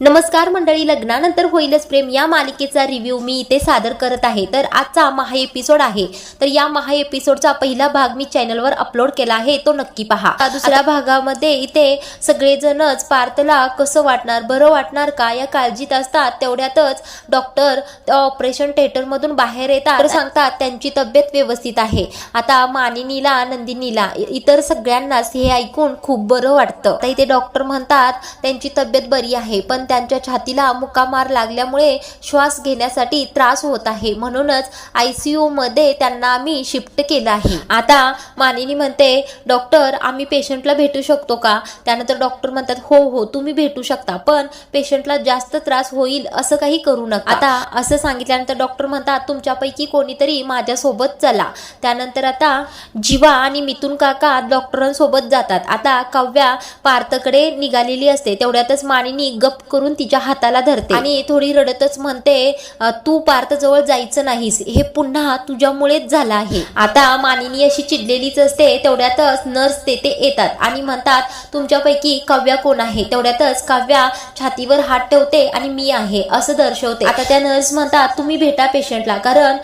नमस्कार मंडळी लग्नानंतर होईलच प्रेम. या मालिकेचा रिव्ह्यू मी इथे सादर करत आहे. तर आजचा महा एपिसोड आहे. तर या महा एपिसोडचा पहिला भाग मी चॅनलवर अपलोड केला आहे. तो नक्की पहा. दुसऱ्या भागामध्ये इथे सगळेजणच पार्थला कसं वाटणार बरं वाटणार का या काळजीत असतात. तेवढ्यातच डॉक्टर ऑपरेशन थिएटर मधून बाहेर येतात. तर सांगतात त्यांची तब्येत व्यवस्थित आहे. आता मानिनीला नंदिनीला इतर सगळ्यांनाच हे ऐकून खूप बरं वाटतं. आता इथे डॉक्टर म्हणतात त्यांची तब्येत बरी आहे. पण त्यांच्या छातीला मुकामार लागल्यामुळे श्वास घेण्यासाठी त्रास होत आहे. म्हणूनच आय सी मध्ये त्यांना आम्ही शिफ्ट केलं आहे. आता मानिनी म्हणते डॉक्टर आम्ही पेशंटला भेटू शकतो का? त्यानंतर डॉक्टर म्हणतात हो हो तुम्ही भेटू शकता पण पेशंटला जास्त त्रास होईल असं काही करू नका. आता असं सांगितल्यानंतर डॉक्टर म्हणतात तुमच्यापैकी कोणीतरी माझ्यासोबत चला. त्यानंतर आता जीवा आणि मिथुन काका डॉक्टरांसोबत जातात. आता काव्या पार्थकडे निघालेली असते. तेवढ्यातच मानिनी गप करून तिच्या हाताला धरते. आणि थोडी रडतच म्हणते "अ, तू पार्थ जवळ जायचं नाहीस. हे पुन्हा तुझ्यामुळेच झालं आहे. आता मानिनी अशी चिडलेलीच असते तेवढ्यातच नर्स तेथे येतात आणि म्हणतात तुमच्यापैकी काव्या कोण आहे? तेवढ्यातच काव्या छातीवर हात ठेवते आणि मी आहे असं दर्शवते. आता त्या नर्स म्हणतात तुम्ही भेटा पेशंटला कारण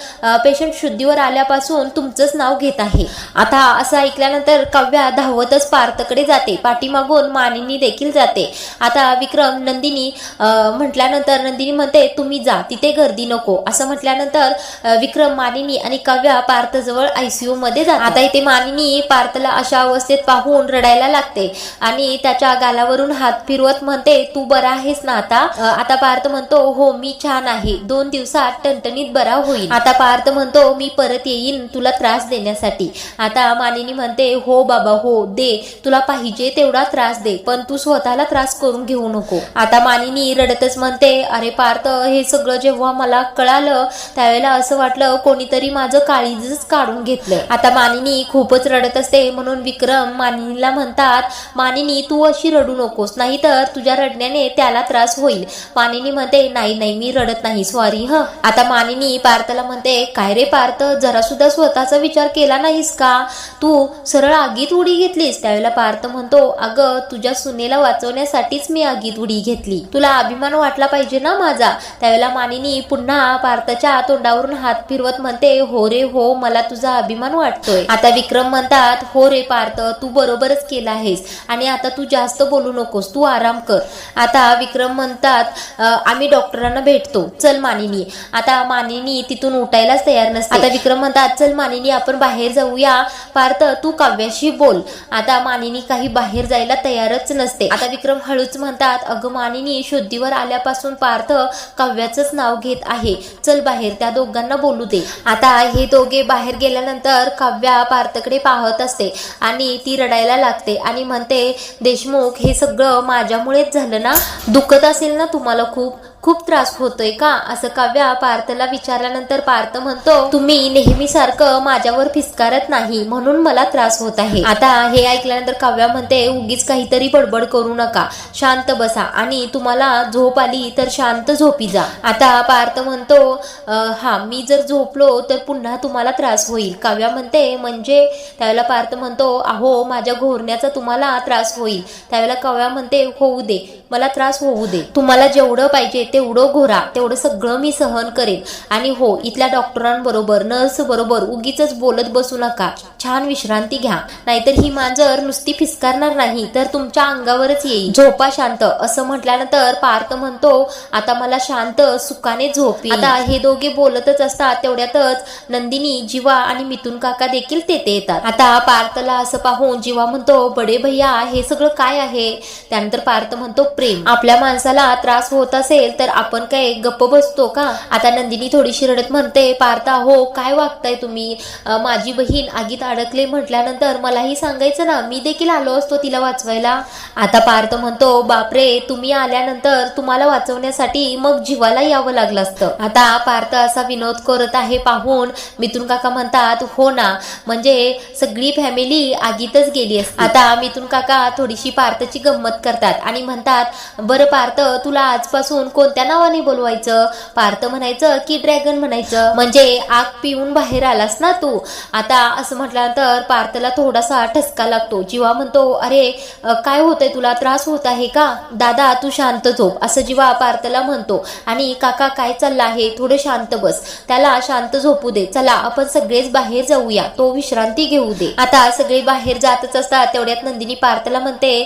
पेशंट शुद्धीवर आल्यापासून तुमचंच नाव घेत आहे. आता असं ऐकल्यानंतर काव्या धावतच पार्थकडे जाते. पाठीमागून मानिनी देखील जाते. आता विक्रम नंदिनी नंदिनी म्हटल्यानंतर नंदिनी म्हणते तुम्ही जा तिथे गर्दी नको. असं म्हटल्यानंतर विक्रम मानिनी आणि काव्या पार्थजवळ आयसीयू मध्ये जात आता इथे मानिनी पार्थला अशा अवस्थेत पाहून रडायला लागते आणि त्याच्या गालावरून हात फिरवत म्हणते तू बरा आहेस ना आता? आता पार्थ म्हणतो हो मी छान आहे. दोन दिवसात टणटणीत बरा होईल. आता पार्थ म्हणतो मी परत येईन तुला त्रास देण्यासाठी. आता मानिनी म्हणते हो बाबा हो दे. तुला पाहिजे तेवढा त्रास दे पण तू स्वतःला त्रास करून घेऊ नको. आता मानिनी रडतच म्हणते अरे पार्थ हे सगळं जेव्हा मला कळालं त्यावेळेला असं वाटलं कोणीतरी माझं काळीजच काढून घेतलंय आता मानिनी खूपच रडत असते म्हणून विक्रम मानिनीला म्हणतात मानिनी तू अशी रडू नकोस नाहीतर तुझ्या रडण्याने त्याला त्रास होईल. मानिनी म्हणते नाही नाही मी रडत नाही सॉरी ह. आता मानिनी पार्थला म्हणते काय रे पार्थ जरा सुद्धा स्वतःचा विचार केला नाहीस का? तू सरळ आगीत उडी घेतलीस. त्यावेळेला पार्थ म्हणतो अगं तुझ्या सुनेला वाचवण्यासाठीच मी आगीत उडी घेतली. तुला अभिमान वाटला पाहिजे ना माझा? त्यावेळेला मानिनी पुन्हा पार्थच्या तोंडावरून हात फिरवत म्हणते हो रे हो मला तुझा अभिमान वाटतोय. आता विक्रम म्हणतात हो रे पार्थ तू बरोबरच केला आहेस आणि आता तू जास्त बोलू नकोस तू आराम कर. आता विक्रम म्हणतात आम्ही डॉक्टरांना भेटतो. चल मानिनी. आता मानिनी तिथून उठायलाच तयार नसते. आता विक्रम म्हणतात चल मानिनी आपण बाहेर जाऊया. पार्थ तू काव्याशी बोल. आता मानिनी काही बाहेर जायला तयारच नसते. आता विक्रम हळूच म्हणतात अगं मानिनी शुद्धीवर आल्यापासून पार्थ काव्याचंच नाव घेत आहे. चल बाहेर त्या दोघांना बोलू दे. आता हे दोघे बाहेर गेल्यानंतर काव्या पार्थकडे पाहत असते आणि ती रडायला लागते आणि म्हणते देशमुख हे सगळं माझ्यामुळेच झालं ना? दुखत असेल ना तुम्हाला खूप? खूप त्रास होतोय का? असं काव्या पार्थला विचारल्यानंतर पार्थ म्हणतो तुम्ही नेहमीसारखं माझ्यावर फिसकारत नाही म्हणून मला त्रास होत आहे. आता हे ऐकल्यानंतर काव्या म्हणते उगीच काहीतरी बडबड करू नका शांत बसा आणि तुम्हाला झोप आली तर शांत झोपी जा. आता पार्थ म्हणतो हा मी जर झोपलो तर पुन्हा तुम्हाला त्रास होईल. काव्या म्हणते म्हणजे? त्यावेळेला पार्थ म्हणतो अहो माझ्या घोरण्याचा तुम्हाला त्रास होईल. त्यावेळेला काव्या म्हणते होऊ दे मला त्रास होऊ दे. तुम्हाला जेवढं पाहिजे तेवढं घोरा तेवढं सगळं मी सहन करेन. आणि हो इथल्या डॉक्टरांबरोबर नर्स बरोबर उगीच बोलत बसू नका. छान विश्रांती घ्या. नाहीतर ही मांजर नुसती फिसकारणार नाही तर तुमच्या अंगावरच येईल. झोपा शांत. असं म्हटल्यानंतर पार्थ म्हणतो आता मला शांत सुखाने झोप. आता हे दोघे बोलतच असतात तेवढ्यातच नंदिनी जीवा आणि मिथुन काका देखील तेथे येतात. आता पार्थला असं पाहून जीवा म्हणतो बडे भैया हे सगळं काय आहे? त्यानंतर पार्थ म्हणतो प्रेम. आपल्या माणसाला त्रास होत असेल तर आपण काय गप्प बसतो का? आता नंदिनी थोडीशी रडत म्हणते पार्था हो काय वागताय तुम्ही? माझी बहीण आगीत अडकले म्हटल्यानंतर मलाही सांगायचं ना मी देखील आलो असतो तिला वाचवायला. आता पार्थ म्हणतो बापरे तुम्ही आल्यानंतर तुम्हाला वाचवण्यासाठी मग जीवाला यावं लागलं असतं. आता पार्थ असा विनोद करत आहे पाहून मिथुन काका म्हणतात हो ना म्हणजे सगळी फॅमिली आगीतच गेली असते. आता मिथुन काका थोडीशी पार्थची गंमत करतात आणि म्हणतात बरं पार्थ तुला आजपासून कोण कोणत्या नावाने बोलवायचं? पार्थ म्हणायचं की ड्रॅगन म्हणायचं. म्हणजे आग पिऊन बाहेर आलास ना तू? आता असं म्हटल्यानंतर पार्थला थोडासा ठसका लागतो. जीवा म्हणतो अरे काय होतंय तुला? त्रास होत आहे का? दादा तू शांत झोप असं जीवा पार्थला म्हणतो. आणि काका काय चाललं आहे? थोडं शांत बस. त्याला शांत झोपू दे. चला आपण सगळेच बाहेर जाऊया. तो विश्रांती घेऊ दे. आता सगळे बाहेर जातच असतात. तेवढ्यात नंदिनी पार्थला म्हणते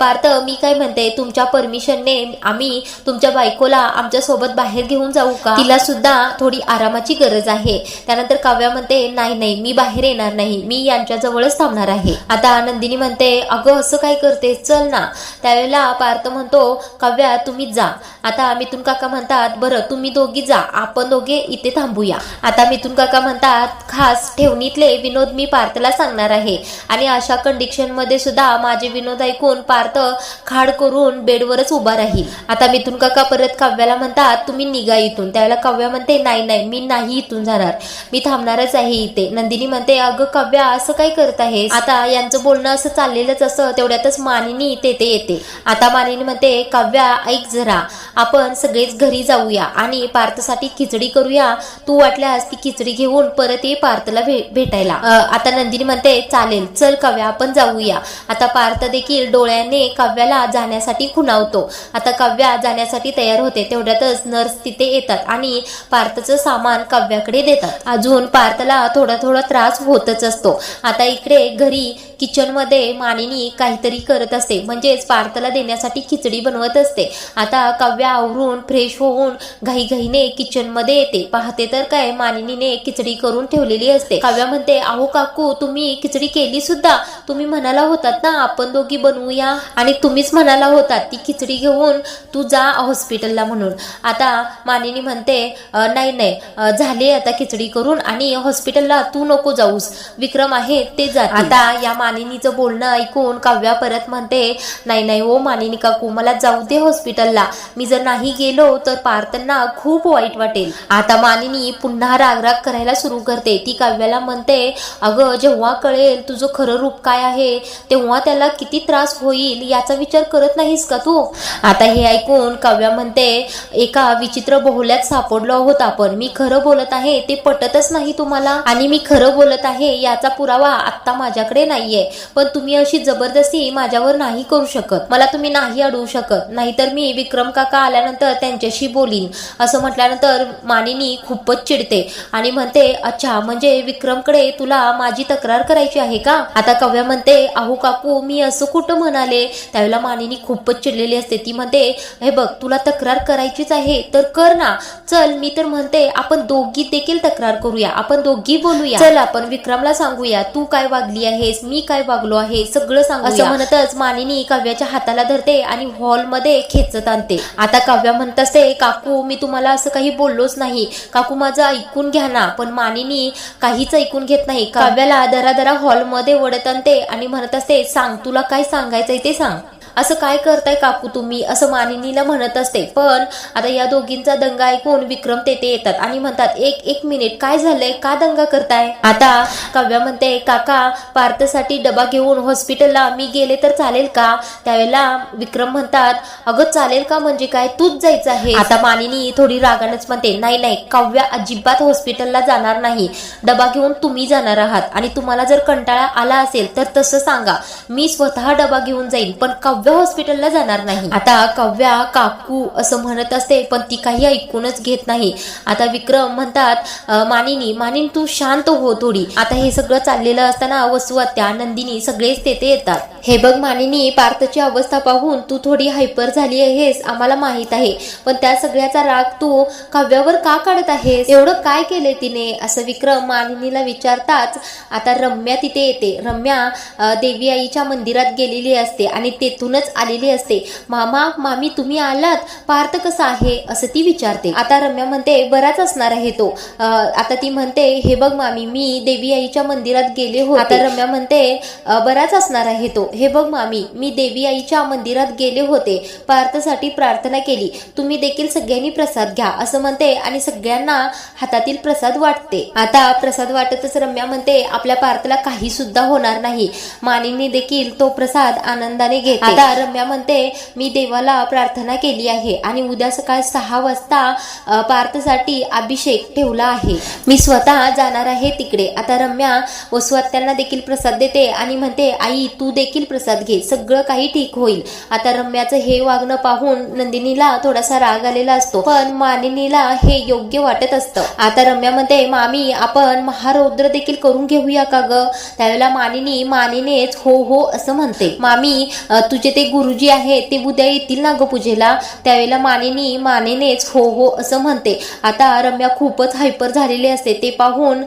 पार्थ मी काय म्हणते? तुमच्या परमिशनने आम्ही तुमच्या बायकोला आमच्यासोबत बाहेर घेऊन जाऊ का? तिला सुद्धा थोडी आरामाची गरज आहे. त्यानंतर काव्या म्हणते नाही नाही मी बाहेर येणार नाही. मी यांच्या जवळच थांबणार आहे. आता नंदिनी म्हणते अगं असं काय करते चल ना. त्यावेळेला पार्थ म्हणतो काव्या तुम्ही जा. आता मिथून काका म्हणतात बरं तुम्ही दोघी जा. आपण दोघे इथे थांबूया. आता मिथून काका म्हणतात खास ठेवणीतले विनोद मी पार्थला सांगणार आहे. आणि अशा कंडिशनमध्ये सुद्धा माझे विनोद ऐकून पार्थ खाड करून बेडवरच उभा राहील. आता मिथून काका परत काव्याला म्हणतात तुम्ही निघा इथून. त्यावेळेला काव्या म्हणते नाही नाही मी नाही इथून जाणार. मी थांबणारच आहे इथे. नंदिनी म्हणते अगं काव्या असं काय करत आहे आता यांचं बोलणं असं चाललेलंच असं तेवढ्यातच मानिनी तेथे येते. आता मानिनी म्हणते काव्या ऐक जरा. आपण सगळेच घरी जाऊया आणि पार्थसाठी खिचडी करूया. तू वाटल्यास ती खिचडी घेऊन परत ये पार्थला भेटायला. आता नंदिनी म्हणते चालेल चल काव्या आपण जाऊया. आता पार्थ देखील डोळ्याने काव्याला जाण्यासाठी खुणावतो. आता काव्या जाण्यासाठी तयार होते तेवढ्यातच नर्स तिथे येतात आणि पार्थचं सामान काव्याकडे देतात. अजून पार्थला थोडा थोडा त्रास होतच असतो. आता इकडे घरी किचनमध्ये मानिनी काहीतरी करत असते. म्हणजेच पार्थला देण्यासाठी खिचडी बनवत असते. आता काव्या आवरून फ्रेश होऊन घाईघाईने किचनमध्ये येते. पाहते तर काय मानिनीने खिचडी करून ठेवलेली असते. काव्या म्हणते अहो काकू तुम्ही खिचडी केली सुद्धा? तुम्ही म्हणाला होतात ना आपण दोघी बनवूया. आणि तुम्हीच म्हणाला होतात ती खिचडी घेऊन तू जा हॉस्पिटलला म्हणून. आता मानिनी म्हणते "अ, नाही नाही झाली आता खिचडी करून आणि हॉस्पिटलला तू नको जाऊस. विक्रम आहे ते जात आता या मालिनीचं बोलणं ऐकून काव्या परत म्हणते नाही नाही हो ओ मालिनी काकू मला जाऊ दे हॉस्पिटलला. मी जर नाही गेलो तर पार्थांना खूप वाईट वाटेल. आता मानिनी पुन्हा रागराग करायला सुरू करते. ती काव्याला म्हणते अगं जेव्हा कळेल तुझं खरं रूप काय आहे तेव्हा त्याला किती त्रास होईल याचा विचार करत नाहीस का तू? आता हे ऐकून काव्या म्हणते एका विचित्र बोहल्यात सापडलो आहोत आपण. मी खरं बोलत आहे ते पटतच नाही तुम्हाला. आणि मी खरं बोलत आहे याचा पुरावा आता माझ्याकडे नाहीये. पण तुम्ही अशी जबरदस्ती माझ्यावर नाही करू शकत. मला तुम्ही नाही अडवू शकत. नाहीतर मी विक्रम काका आल्यानंतर त्यांच्याशी बोलीन. असं म्हटल्यानंतर मानिनी खूपच चिडते आणि म्हणते अच्छा म्हणजे विक्रमकडे तुला माझी तक्रार करायची आहे का? आता कव्या म्हणते अहो काकू मी असं कुठं म्हणाले? त्यावेळेला मानिनी खूपच चिडलेली असते. ती म्हणते हे बघ तुला तक्रार करायचीच आहे तर कर ना. चल मी तर म्हणते आपण दोघी देखील तक्रार करूया. आपण दोघी बोलूया. चल आपण विक्रमला सांगूया. तू काय वागली आहेस? मी काय वागलो आहे सगळं सांग असं म्हणतच मानिनी काव्याच्या हाताला धरते आणि हॉलमध्ये खेचत आणते. आता काव्या म्हणत असते काकू मी तुम्हाला असं काही बोललोच नाही. काकू माझं ऐकून घ्या ना. पण मानिनी काहीच ऐकून घेत नाही. काव्याला दरा दरा हॉलमध्ये वडत आणते आणि म्हणत असते सांग तुला काय सांगायचंय ते सांग. असं काय करताय काकू तुम्ही? असं मानिनीला म्हणत असते. पण आता या दोघींचा दंगा ऐकून विक्रम तेथे येतात आणि म्हणतात एक एक मिनिट काय झालंय? का दंगा करताय? आता काव्या म्हणते काका पार्थसाठी डबा घेऊन हॉस्पिटलला मी गेले तर चालेल का? त्यावेळेला विक्रम म्हणतात अगं चालेल का म्हणजे काय? तूच जायचं आहे आता मानिनी थोडी रागानच म्हणते नाही नाही काव्या अजिबात हॉस्पिटलला जाणार नाही. डबा घेऊन तुम्ही जाणार आहात आणि तुम्हाला जर कंटाळा आला असेल तर तसं सांगा. मी स्वतः डबा घेऊन जाईन पण काव्या हॉस्पिटलला जाणार नाही. आता काव्या काकू असं म्हणत असते पण ती काही ऐकूनच घेत नाही. आता विक्रम म्हणतात मानिनी मानिन तू शांत हो थोडी. आता हे सगळं चाललेलं असताना वसुहत्या नंदिनी सगळेच तेथे येतात. हे बघ मानिनी पार्थची अवस्था पाहून तू थोडी हायपर झाली आहेस आम्हाला माहीत आहे. पण त्या सगळ्याचा राग तू काव्यावर का काढत आहेस? एवढं काय केलंय तिने? असं विक्रम मानिनीला विचारताच आता रम्या तिथे येते. रम्या देवी आईच्या मंदिरात गेलेली असते आणि तेथून तेथूनच आलेली असते. मामा मामी तुम्ही आलात? पार्थ कसा आहे? असं ती विचारते. आता रम्या म्हणते बराच असणार आहे तो. आता ती म्हणते हे बघ मामी मी देवी आईच्या मंदिरात गेले होते. आता रम्या म्हणते बराच असणार आहे तो. हे बघ मामी मी देवी आईच्या मंदिरात गेले होते. पार्थसाठी प्रार्थना केली. तुम्ही देखील सगळ्यांनी प्रसाद घ्या. असं म्हणते आणि सगळ्यांना हातातील प्रसाद वाटते. आता प्रसाद वाटतच रम्या म्हणते आपल्या पार्थला काही सुद्धा होणार नाही. मानिनी देखील तो प्रसाद आनंदाने घेते. आता आता रम्या म्हणते मी देवाला प्रार्थना केली आहे आणि उद्या सकाळ सहा वाजता पार्थसाठी अभिषेक ठेवला आहे. मी स्वतः जाणार आहे तिकडे. आता रम्या वसुआत्यांना देखील प्रसाद देते आणि म्हणते आई तू देखील प्रसाद घे. सगळं काही ठीक होईल. आता रम्याचं हे वागणं पाहून नंदिनीला थोडासा राग आलेला असतो. पण मानिनीला हे योग्य वाटत असतं. आता रम्या म्हणते मामी आपण महारौद्र देखील करून घेऊया का ग? त्यावेळेला मानिनी मानिनेच हो हो असं म्हणते. मामी तुझे ते गुरुजी आहेत ते उद्या येतील ना ग पूजेला? त्यावेळेला मानेनी मानेनेच हो हो असं म्हणते. आता रम्या खूपच हायपर झालेली असते. ते पाहून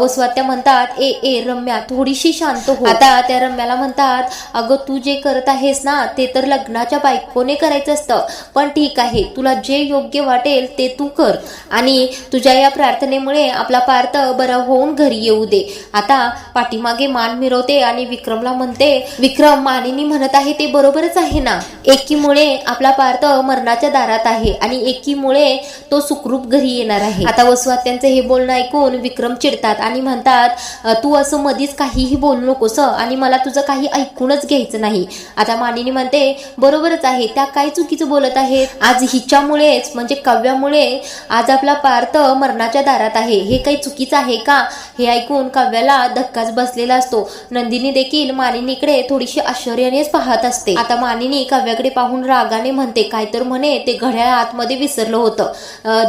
वसवात्या म्हणतात ए ए रम्या थोडीशी शांत हो. आता त्या रम्याला म्हणतात अगं तू जे करत आहेस ना ते तर लग्नाच्या बायकोने करायचं असतं. पण ठीक आहे तुला जे योग्य वाटेल ते तू कर. आणि तुझ्या या प्रार्थनेमुळे आपला पार्थ बरा होऊन घरी येऊ दे. आता पाठीमागे मान मिरवते आणि विक्रमला म्हणते विक्रम मानिनी म्हणत आहे ते बरोबरच आहे ना? एकीमुळे आपला पार्थ मरणाच्या दारात आहे आणि एकीमुळे तो सुखरूप घरी येणार आहे. आता वसुवात्यांचं हे बोलणं ऐकून विक्रम चिडतात आणि म्हणतात तू असं मधीच काहीही बोलू नकोस आणि मला तुझं काही ऐकूनच घ्यायचं नाही. आता मानिनी म्हणते बरोबरच आहे त्या काय चुकीचं बोलत आहेत? आज हिच्यामुळेच म्हणजे काव्यामुळे आज आपला पार्थ मरणाच्या दारात आहे. हे काही चुकीचं आहे का? हे ऐकून काव्याला धक्काच बसलेला असतो. नंदिनी देखील मानिनीकडे थोडीशी आश्चर्यानेच पाहत असते. आता मानिनी काव्याकडे पाहून रागाने म्हणते काय तर म्हणे ते घड्याळ आतमध्ये विसरलं होतं.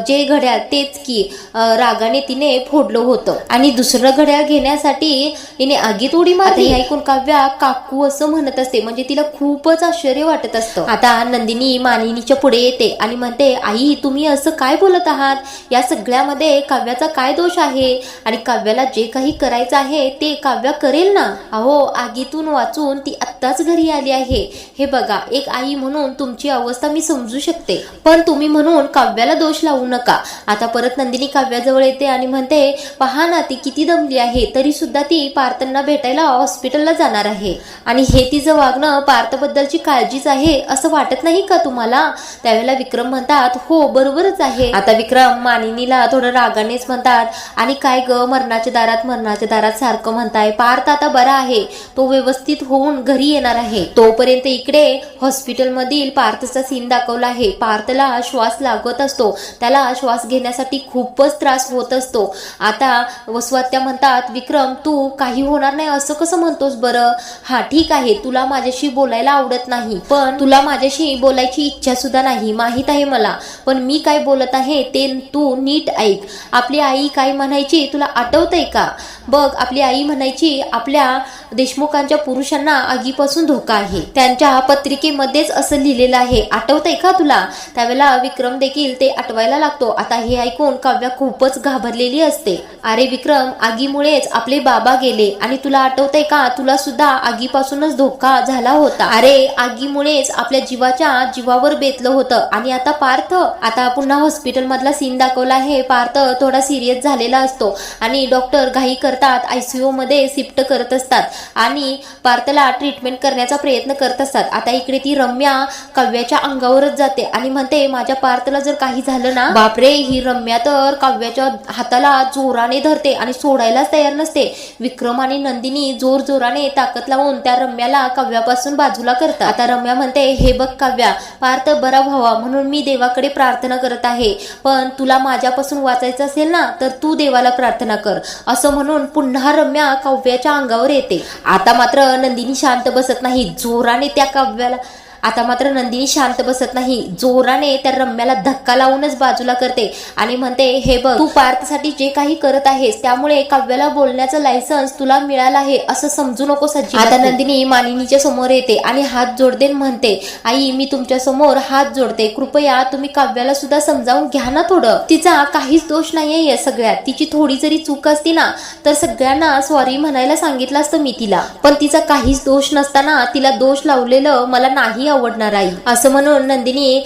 जे घड्याळ तेच की रागाने तिने फोडलं होतं. आणि दुसरं घड्याळ घेण्यासाठी तिने आगीत उडी मारली. ऐकून काव्या काकू असं म्हणत असते म्हणजे तिला खूपच आश्चर्य वाटत असतं. आता नंदिनी मानिनीच्या पुढे येते आणि म्हणते आई तुम्ही असं काय बोलत आहात? या सगळ्यामध्ये काव्याचा काय दोष आहे? आणि काव्याला जे काही करायचं आहे ते काव्या करेल ना? अहो आगीतून वाचून ती आत्ताच घरी आली आहे. हे बघा एक आई म्हणून तुमची अवस्था मी समजू शकते पण तुम्ही म्हणून काव्याला दोष लावू नका. आता परत नंदिनी काव्याजवळ येते आणि म्हणते पहा ना ती किती दमली आहे तरी सुद्धा ती पार्थांना भेटायला हॉस्पिटलला जाणार आहे. आणि हे तिचं वागणं पार्थबद्दलची काळजीच आहे असं वाटत नाही का तुम्हाला? त्यावेळेला विक्रम म्हणतात हो बरोबरच आहे. आता विक्रम मानिनीला थोडं रागानेच म्हणतात आणि काय ग मरणाच्या दारात मरणाच्या दारात सारखं म्हणताय पार्थ आता बरा आहे तो व्यवस्थित होऊन घरी येणार आहे. तोपर्यंत इकडे हॉस्पिटलमधील पार्थचा सीन दाखवला आहे. पार्थला श्वास लागत असतो. त्याला श्वास घेण्यासाठी खूपच त्रास होत असतो. आता वसवात्या म्हणतात विक्रम तू काही होणार नाही असं कसं म्हणतोस बरं? हा ठीक आहे. तुला माझ्याशी बोलायला आवडत नाही. पण तुला माझ्याशी बोलायची इच्छा सुद्धा नाही. माहीत आहे मला. पण मी काय बोलत आहे ते तू नीट ऐक. आपली आई काय म्हणायची तुला आठवतंय का? बघ आपली आई म्हणायची आपल्या देशमुखांच्या पुरुषांना आगीपासून धोका आहे. त्यांच्या पत्रिकेमध्येच असं लिहिलेलं आहे. आठवतंय का तुला? त्यावेळेला विक्रम देखील ते आठवायला लागतो. आता हे ऐकून काव्या खूपच घाबरलेली असते. अरे विक्रम आगीमुळेच आपले बाबा गेले आणि तुला आठवतंय का? तुला सुद्धा आगीपासूनच धोका झाला होता. अरे आगीमुळेच आपल्या जीवाच्या जीवावर बेतलं होतं. आणि आता पार्थ आता पुन्हा हॉस्पिटल मधला सीन दाखवला आहे. पार्थ थोडा सिरियस झालेला असतो आणि डॉक्टर घाई करतात आयसीयू मध्ये शिफ्ट करत असतात आणि पार्थला ट्रीटमेंट करण्याचा प्रयत्न करत असतात. आता इकडे ती रम्या काव्याच्या अंगावरच जाते आणि म्हणते माझ्या पार्थला जर काही झालं ना बापरे! ही रम्या तर काव्याच्या हाताला जोराने धरते आणि सोडायलाच तयार नसते. विक्रम आणि नंदिनी जोर जोराने ताकद लावून त्या रम्याला काव्यापासून बाजूला करतात. आता रम्या म्हणते हे बघ काव्या पार्थ बरा व्हावा म्हणून मी देवाकडे प्रार्थना करत आहे. पण तुला माझ्यापासून वाचायचं असेल ना तर तू देवाला प्रार्थना कर. असं म्हणून पुन्हा रम्या काव्याच्या अंगावर येते. आता मात्र नंदिनी शांत बसत नाही. जोराने त्या काव्याला आता मात्र नंदिनी शांत बसत नाही. जोराने त्या रम्याला धक्का लावूनच बाजूला करते आणि म्हणते हे बघ तू पार्थसाठी जे काही करत आहेस त्यामुळे काव्याला बोलण्याचं लायसन्स तुला मिळालं आहे असं समजू नको सज्जी आता नंदिनी मानिनीच्या समोर येते आणि हात जोडते म्हणते आई मी तुमच्यासमोर हात जोडते. कृपया तुम्ही काव्याला सुद्धा समजावून घ्या ना थोडं. तिचा काहीच दोष नाहीये या सगळ्यात. तिची थोडी जरी चूक असती ना तर सगळ्यांना सॉरी म्हणायला सांगितलं असतं मी तिला. पण तिचा काहीच दोष नसताना तिला दोष लावलेलं मला नाही आवडणार आई. असं म्हणून नंदिनी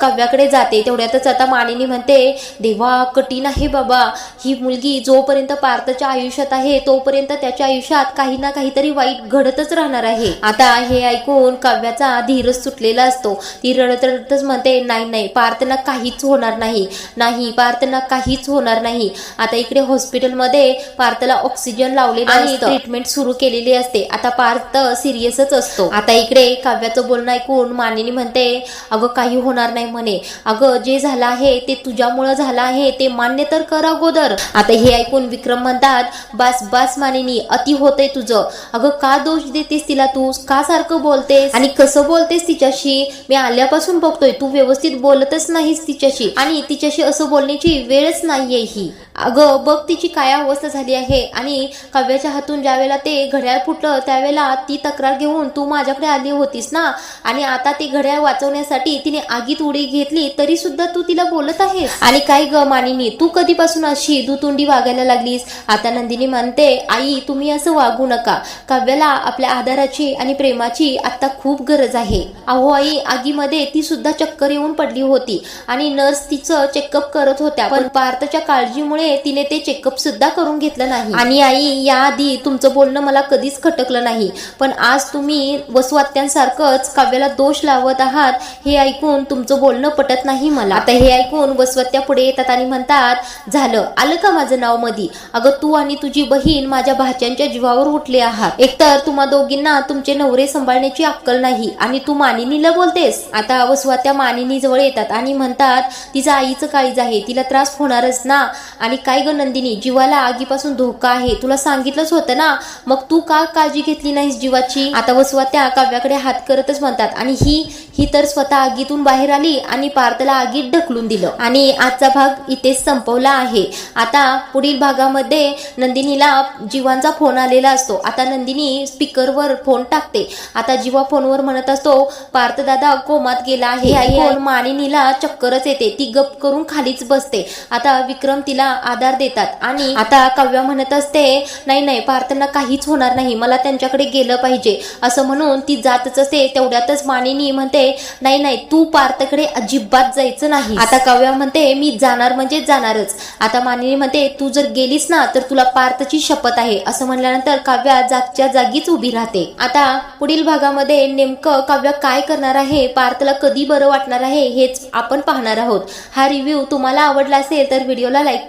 काव्याकडे जाते. तेवढ्यातच आता मानिनी म्हणते देवा कठीण आहे बाबा. ही मुलगी जोपर्यंत पार्थच्या आयुष्यात आहे तोपर्यंत त्याच्या आयुष्यात काही ना काहीतरी वाईट घडतच राहणार आहे. आता हे ऐकून काव्याचा धीरच सुटलेला असतो. ती रडत रडतच म्हणते नाही नाही पार्थना काहीच होणार नाही. नाही पार्थना काहीच होणार नाही. आता इकडे हॉस्पिटलमध्ये पार्थला ऑक्सिजन लावलेला आणि ट्रीटमेंट सुरू केलेली असते. आता पार्थ सिरियसच असतो. आता इकडे काव्याचं बोलणं ऐकून मानिनी म्हणते अगं काही होणार नाही म्हणे. अगं जे झालं आहे ते तुझ्यामुळं झालं आहे ते मान्य तर कर अगोदर. आता हे ऐकून विक्रम म्हणतात बस बस मानिनी अति होतंय तुझं. अगं का दोष देतेस तिला तू? का सारखं बोलतेस? आणि कसं बोलतेस तिच्याशी? मी आल्यापासून बघतोय तू व्यवस्थित बोलतच नाहीस तिच्याशी. आणि तिच्याशी असं बोलण्याची वेळच नाहीये ही. अगं बघ तिची काय अवस्था झाली आहे. आणि काव्याच्या हातून ज्यावेळेला ते घड्याळ फुटलं त्यावेळेला ती तक्रार घेऊन तू माझ्याकडे आली होतीस ना? आणि आता ते घड्याळ वाचवण्यासाठी तिने आगीत उडी घेतली तरी सुद्धा तू तिला बोलत आहेस. आणि काय ग मानिनी तू कधीपासून अशी दुतुंडी वागायला लागलीस? आता नंदिनी म्हणते आई तुम्ही असं वागू नका. काव्याला आपल्या आधाराची आणि प्रेमाची आता खूप गरज आहे. अहो आई आगीमध्ये ती सुद्धा चक्कर येऊन पडली होती आणि नर्स तिचं चेकअप करत होत्या. पण पार्थच्या काळजीमुळे तिने ते चेकअप सुद्धा करून घेतलं नाही. आणि आई याआधी तुमचं बोलणं मला कधीच खटकलं नाही. पण आज तुम्ही वसवात्यांसारखंच काव्याला दोष लावत आहात हे ऐकून तुमचं बोलणं पटत नाही मला. आता हे ऐकून वसवत्या पुढे येतात आणि म्हणतात झालं. आलं का माझं नाव मधी? अगं तू आणि तुझी बहीण माझ्या भाच्यांच्या जीवावर उठले आहात. एकतर तुम्हा दोघींना तुमचे नवरे सांभाळण्याची अक्कल नाही आणि तू मानिनीला बोलतेस. आता वसवत्या मानिनी जवळ येतात आणि म्हणतात तिचं आईचं काळीज आहे तिला त्रास होणारच ना. आणि काय ग नंदिनी जीवाला आगीपासून धोका आहे. तुला सांगितलंच होतं ना? मग तू का काळजी घेतली नाहीस जीवाची? आता वसवात्या काव्याकडे हात करतच म्हणतात. आणि ही ही तर स्वतः आगीतून बाहेर आली आणि पार्थला आगीत ढकलून दिलं. आणि आजचा भाग इथेच संपवला आहे. आता पुढील भागामध्ये नंदिनीला जीवांचा फोन आलेला असतो. आता नंदिनी स्पीकरवर फोन टाकते. आता जीवा फोनवर म्हणत असतो पार्थ दादा कोमात गेला आहे. मानिनीला चक्करच येते. ती गप करून खालीच बसते. आता विक्रम तिला आधार देतात. आणि आता काव्या म्हणत असते नाही नाही पार्थना काहीच होणार नाही. मला त्यांच्याकडे गेलं पाहिजे. असं म्हणून ती जातच असते. तेवढ्यातच मानिनी म्हणते नाही नाही तू पार्थकडे अजिबात जायचं नाही आता काव्या म्हणते मी जाणार म्हणजे जाणारच. आता मानिनी म्हणते तू जर गेलीस ना तर तुला पार्थची शपथ आहे. असं म्हणल्यानंतर काव्या जागच्या जागीच उभी राहते. आता पुढील भागामध्ये नेमकं काव्य काय करणार आहे पार्थला कधी बरं वाटणार आहे हेच आपण पाहणार आहोत. हा रिव्ह्यू तुम्हाला आवडला असेल तर व्हिडिओला लाईक